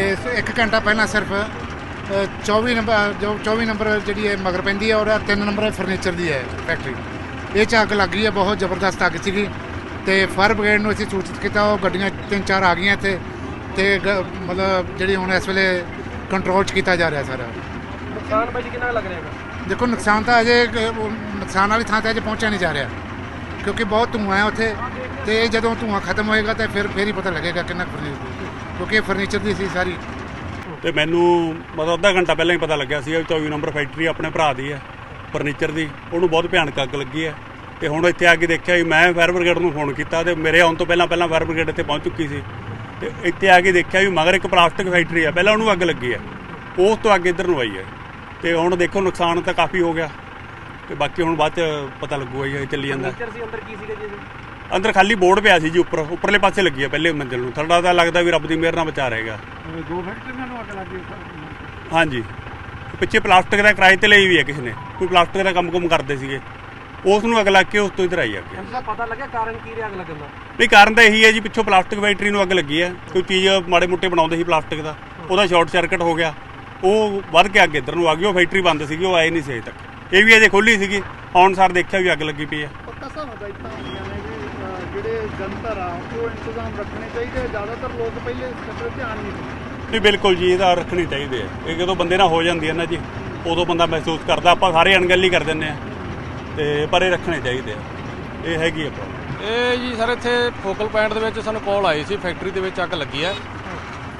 1 ਘੰਟਾ ਪਹਿਲਾਂ ਸਿਰਫ ਅ, 24 ਨੰਬਰ ਜੋ 24 ਨੰਬਰ ਜਿਹੜੀ ਹੈ ਮਗਰ ਪੈਂਦੀ ਹੈ ਔਰ 3 ਨੰਬਰ ਫਰਨੀਚਰ ਦੀ ਹੈ ਫੈਕਟਰੀ ਇਹ 'ਚ ਅੱਗ ਲੱਗ ਗਈ ਹੈ ਬਹੁਤ ਜ਼ਬਰਦਸਤ ਅੱਗ ਸੀਗੀ ਤੇ ਫਾਇਰ ਬ੍ਰਿਗੇਡ ਨੂੰ ਅਸੀਂ ਸੂਚਿਤ ਕੀਤਾ ਉਹ ਗੱਡੀਆਂ ਤਿੰਨ ਚਾਰ ਆ ਗਈਆਂ ਇੱਥੇ ਤੇ ਮਤਲਬ ਜਿਹੜੀ ਹੁਣ ਇਸ ਵੇਲੇ ਕੰਟਰੋਲ 'ਚ ਕੀਤਾ ਜਾ ਰਿਹਾ ਸਾਰਾ। ਨੁਕਸਾਨ ਭਾਜੀ ਕਿੰਨਾ ਲੱਗ ਰਿਹਾ ਦੇਖੋ ਨੁਕਸਾਨ ਤਾਂ ਅਜੇ ਨੁਕਸਾਨ ਵਾਲੀ ਥਾਂ ਤੇ ਅਜੇ ਪਹੁੰਚਿਆ ਨਹੀਂ ਜਾ ਰਿਹਾ ਕਿਉਂਕਿ ਬਹੁਤ ਧੂੰਆਂ ਹੈ ਉੱਥੇ ਤੇ ਜਦੋਂ ਧੂੰਆਂ ਖਤਮ ਹੋਏਗਾ ਤਾਂ ਫਿਰ ਫਿਰ ਹੀ ਪਤਾ ਲੱਗੇਗਾ ਕਿੰਨਾ ਫਰਨੀਚਰ ਕਿਉਂਕਿ ਫਰਨੀਚਰ ਦੀ ਸੀ ਸਾਰੀ। ਤੇ ਮੈਨੂੰ ਮਤਲਬ ਅੱਧਾ ਘੰਟਾ ਪਹਿਲਾਂ ਹੀ ਪਤਾ ਲੱਗਿਆ ਸੀ ਵੀ 24 ਨੰਬਰ ਫੈਕਟਰੀ ਆਪਣੇ ਭਰਾ ਦੀ ਹੈ ਫਰਨੀਚਰ ਦੀ। ਉਹਨੂੰ ਬਹੁਤ ਭਿਆਨਕ ਅੱਗ ਲੱਗੀ ਹੈ। ਤੇ ਹੁਣ ਇੱਥੇ ਆ ਕੇ ਦੇਖਿਆ ਵੀ ਮੈਂ ਫਾਇਰ ਬ੍ਰਿਗੇਡ ਨੂੰ ਫੋਨ ਕੀਤਾ ਤੇ ਮੇਰੇ ਆਉਣ ਤੋਂ ਪਹਿਲਾਂ ਪਹਿਲਾਂ ਫਾਇਰ ਬ੍ਰਿਗੇਡ ਇੱਥੇ ਪਹੁੰਚ ਚੁੱਕੀ ਸੀ। ਤੇ ਇੱਥੇ ਆ ਕੇ ਦੇਖਿਆ ਵੀ ਮਗਰ ਇੱਕ ਪਲਾਸਟਿਕ ਫੈਕਟਰੀ ਹੈ ਪਹਿਲਾਂ ਉਹਨੂੰ ਅੱਗ ਲੱਗੀ ਹੈ। ਉਸ ਤੋਂ ਅੱਗ ਇੱਧਰ ਨੂੰ ਆਈ ਹੈ। ਤੇ ਹੁਣ ਦੇਖੋ ਨੁਕਸਾਨ ਤਾਂ ਕਾਫੀ ਹੋ ਗਿਆ। ਤੇ ਬਾਕੀ ਹੁਣ ਬਾਅਦ ਚ ਪਤਾ ਲੱਗੂਗਾ ਜੀ ਇਹ ਚੱਲੀ ਜਾਂਦਾ। ਫਰਨੀਚਰ ਸੀ ਅੰਦਰ ਕੀ ਸੀਗਾ ਜੀ? ਅੰਦਰ ਖਾਲੀ ਬੋਰਡ ਪਿਆ ਸੀ ਜੀ ਉੱਪਰ ਉੱਪਰਲੇ ਪਾਸੇ ਲੱਗੀ ਹੈ ਪਹਿਲੇ ਮੰਜ਼ਿਲ ਨੂੰ। ਥਰਡਾ ਤਾਂ ਲੱਗਦਾ ਵੀ ਰੱਬ ਦੀ ਮਿਹਰ ਨਾਲ ਬਚਾ ਰਹੇਗਾ ਦੋ ਫੈਕਟਰੀਆਂ ਨੂੰ ਅੱਗ ਲੱਗੀ ਹਾਂਜੀ। ਪਿੱਛੇ ਪਲਾਸਟਿਕ ਦਾ ਕਿਰਾਏ ਤੇ ਲਈ ਵੀ ਹੈ ਕਿਸੇ ਨੇ। ਕੋਈ ਪਲਾਸਟਿਕ ਦਾ ਕੰਮ ਕੁਮ ਕਰਦੇ ਸੀਗੇ। ਉਸ ਨੂੰ ਅੱਗ ਲੱਗ ਕੇ ਉਸ ਤੋਂ ਇਧਰ ਆਈ ਅੱਗੇ। ਇਹਦਾ ਪਤਾ ਲੱਗਿਆ ਕਾਰਨ ਕੀ ਰਿਹਾ ਅੱਗ ਲੱਗਣ ਦਾ। ਨਹੀਂ ਕਾਰਨ ਤਾਂ ਇਹੀ ਹੈ ਜੀ ਪਿੱਛੋਂ ਪਲਾਸਟਿਕ ਫੈਕਟਰੀ ਨੂੰ ਅੱਗ ਲੱਗੀ ਹੈ ਕੋਈ ਚੀਜ਼ ਮਾੜੇ ਮੋਟੇ ਬਣਾਉਂਦੇ ਸੀ ਪਲਾਸਟਿਕ ਦਾ। ਉਹਦਾ ਸ਼ਾਰਟ ਸਰਕਟ ਹੋ ਗਿਆ। ਉਹ ਵੱਧ ਕੇ ਅੱਗ ਇੱਧਰ ਨੂੰ ਆ ਗਈ। ਉਹ ਫੈਕਟਰੀ ਬੰਦ ਸੀਗੀ ਉਹ ਆਏ ਨਹੀਂ ਸੀ ਅਜੇ ਤੱਕ। ਇਹ ਵੀ ਅਜੇ ਖੁੱਲੀ ਸੀਗੀ। ਆਉਣ ਸਾਰ ਦੇਖਿਆ ਵੀ ਅੱਗ ਲੱਗੀ ਪਈ ਹੈ ਪੱਕਾ ਨੇ ਵੀ ਅਹ, ਜਿਹੜੇ ਜਨਤਰ ਆ ਉਹ ਇੰਤਜ਼ਾਮ ਰੱਖਣੇ ਚਾਹੀਦੇ ਆ। ਜ਼ਿਆਦਾਤਰ ਲੋਕ ਪਹਿਲੇ ਇਸ ਤਰ੍ਹਾਂ ਧਿਆਨ ਨਹੀਂ ਦਿੰਦੇ। ਨਹੀਂ ਬਿਲਕੁਲ ਜੀ ਇਹਦਾ ਰੱਖਣੀ ਚਾਹੀਦੀ ਹੈ। ਇਹ ਜਦੋਂ ਬੰਦੇ ਨਾਲ ਹੋ ਜਾਂਦੀ ਹੈ ਨਾ ਜੀ ਉਦੋਂ ਬੰਦਾ ਮਹਿਸੂਸ ਕਰਦਾ ਆਪਾਂ ਸਾਰੇ ਅਣਗਹਿਲੀ ਕਰ ਦਿੰਦੇ ਆ ਤੇ ਪਰ ਇਹ ਰੱਖਣੇ ਚਾਹੀਦੇ ਆ। ਇਹ ਹੈਗੀ ਆ problem। ਇਹ ਜੀ ਸਰ ਇੱਥੇ ਫੋਕਲ ਪੁਆਇੰਟ ਦੇ ਵਿੱਚ ਸਾਨੂੰ ਕਾਲ ਆਈ ਸੀ ਫੈਕਟਰੀ ਦੇ ਵਿੱਚ ਅੱਗ ਲੱਗੀ ਹੈ।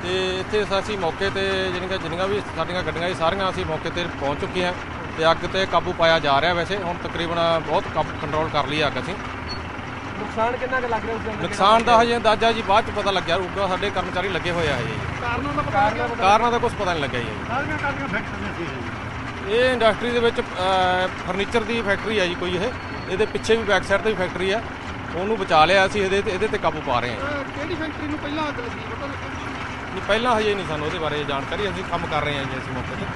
ਤੇ ਇੱਥੇ ਅਸੀਂ ਮੌਕੇ ਤੇ ਜਿਹੜੀਆਂ ਜਿੰਨੀਆਂ ਵੀ ਸਾਡੀਆਂ ਗੱਡੀਆਂ ਸੀ ਸਾਰੀਆਂ ਅਸੀਂ ਮੌਕੇ ਤੇ ਪਹੁੰਚ ਚੁੱਕੇ ਹਾਂ ਤੇ ਅੱਗ ਤੇ ਕਾਬੂ ਪਾਇਆ ਜਾ ਰਿਹਾ ਵੈਸੇ। ਹੁਣ ਤਕਰੀਬਨ ਬਹੁਤ ਕੰਟਰੋਲ ਕਰ ਲਈ ਅੱਗ ਅਸੀਂ। ਨੁਕਸਾਨ ਕਿੰਨਾ ਕੁ ਲੱਗ ਰਿਹਾ ਉਸ ਅੰਦਰ ਨੁਕਸਾਨ ਦਾ ਹਜੇ ਅੰਦਾਜ਼ਾ ਜੀ ਬਾਅਦ ਚ ਪਤਾ ਲੱਗਿਆ ਹੋਊਗਾ ਸਾਡੇ ਕਰਮਚਾਰੀ ਲੱਗੇ ਹੋਏ ਆ ਹਜੇ ਜੀ ਕਾਰਨਾਂ ਦਾ ਪਤਾ ਲੱਗਿਆ? ਕਾਰਨਾਂ ਦਾ ਕੁਝ ਪਤਾ ਨਹੀਂ ਲੱਗਿਆ ਜੀ। ਸਾਰੀਆਂ ਕਾਦੀਆਂ ਫੈਕਟਰੀਆਂ ਸੀ ਇਹ। ਇੰਡਸਟਰੀ ਦੇ ਵਿੱਚ ਫਰਨੀਚਰ ਦੀ ਫੈਕਟਰੀ ਹੈ ਜੀ ਕੋਈ ਇਹ। ਇਹਦੇ ਪਿੱਛੇ ਵੀ ਬੈਕ ਸਾਈਡ ਤੇ ਵੀ ਫੈਕਟਰੀ ਆ। ਉਹਨੂੰ ਬਚਾ ਲਿਆ ਅਸੀਂ ਇਹਦੇ ਤੇ ਇਹਦੇ ਤੇ ਕਾਬੂ ਪਾ ਰਹੇ ਹਾਂ ਕਿਹੜੀ ਫੈਕਟਰੀ ਨੂੰ ਪਹਿਲਾਂ ਅੱਗ ਲੱਗੀ ਪਤਾ ਲੱਗਿਆ ਨਹੀਂ ਪਹਿਲਾਂ ਹਜੇ ਨਹੀਂ ਸਾਨੂੰ ਉਹਦੇ ਬਾਰੇ ਜਾਣਕਾਰੀ ਅਸੀਂ ਕੰਮ ਕਰ ਰਹੇ ਹਾਂ ਜੀ ਅਸੀਂ ਮੌਕੇ ਤੇ।